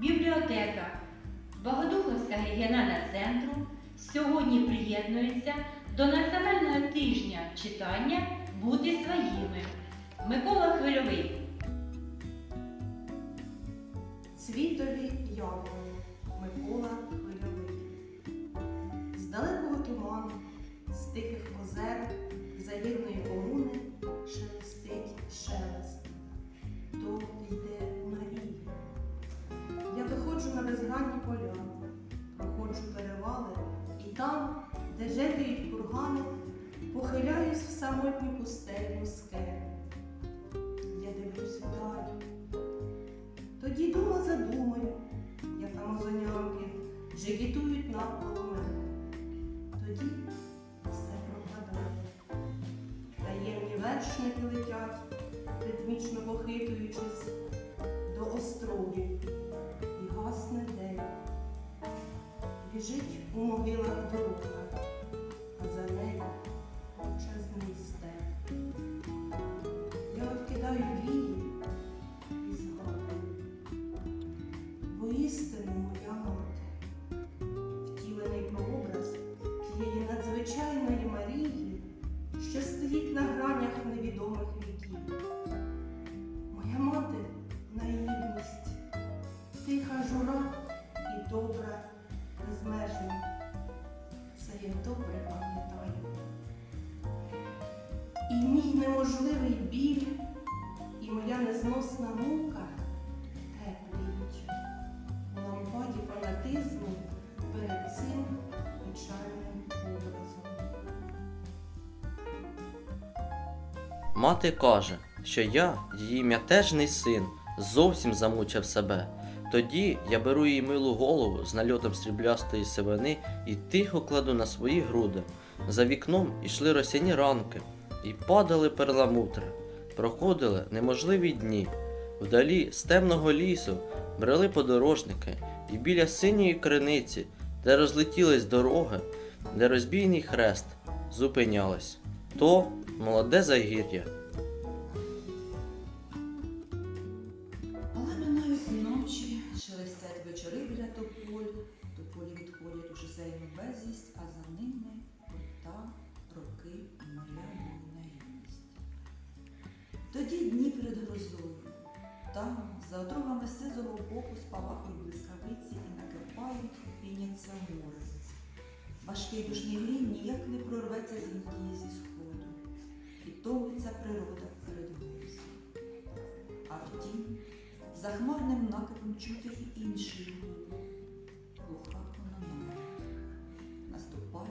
бібліотека Богодуховського регіонального центру сьогодні приєднується до національного тижня читання Бути своїми. Микола Хвильовий. Цвітові яблуні Микола Хвильовий. З далекого туману, з тихих озер, загірної комуни шелестить шелест. Де кургани, похиляюсь в самотню пустельну скелю. Я дивлюсь вдаль. Тоді дума за думою, як амазонянки, жигітують навколо мене. Тоді все пропадає. Таємні вершники летять, ритмічно похитуючись до острогів, втілений прообраз тієї надзвичайної Марії, що стоїть на гранях невідомих віків. Моя мати наївність, тиха жура і добра, безмежна. Це я добре пам'ятаю. Мати каже, що я, її мятежний син, зовсім замучив себе. Тоді я беру її милу голову з нальотом сріблястої сивини і тихо кладу на свої груди. За вікном ішли росяні ранки, і падали перламутри. Проходили неможливі дні. Вдалі з темного лісу брели подорожники, і біля синьої криниці, де розлетілись дороги, де розбійний хрест, зупинялись. То молоде загір'я. Але минають ночі, шелестять вечори біля тополь, тополі відходять у шосейну безвість, а за ними літа, роки моя наївність. Тоді дні перед грозою, там, за отрогами сизого боку спалахують блискавиці і накипають, піняться море. Важкий душний грім ніяк не прорветься з Індії зі хмарним накидом чути й інші глуха кононада. Наступає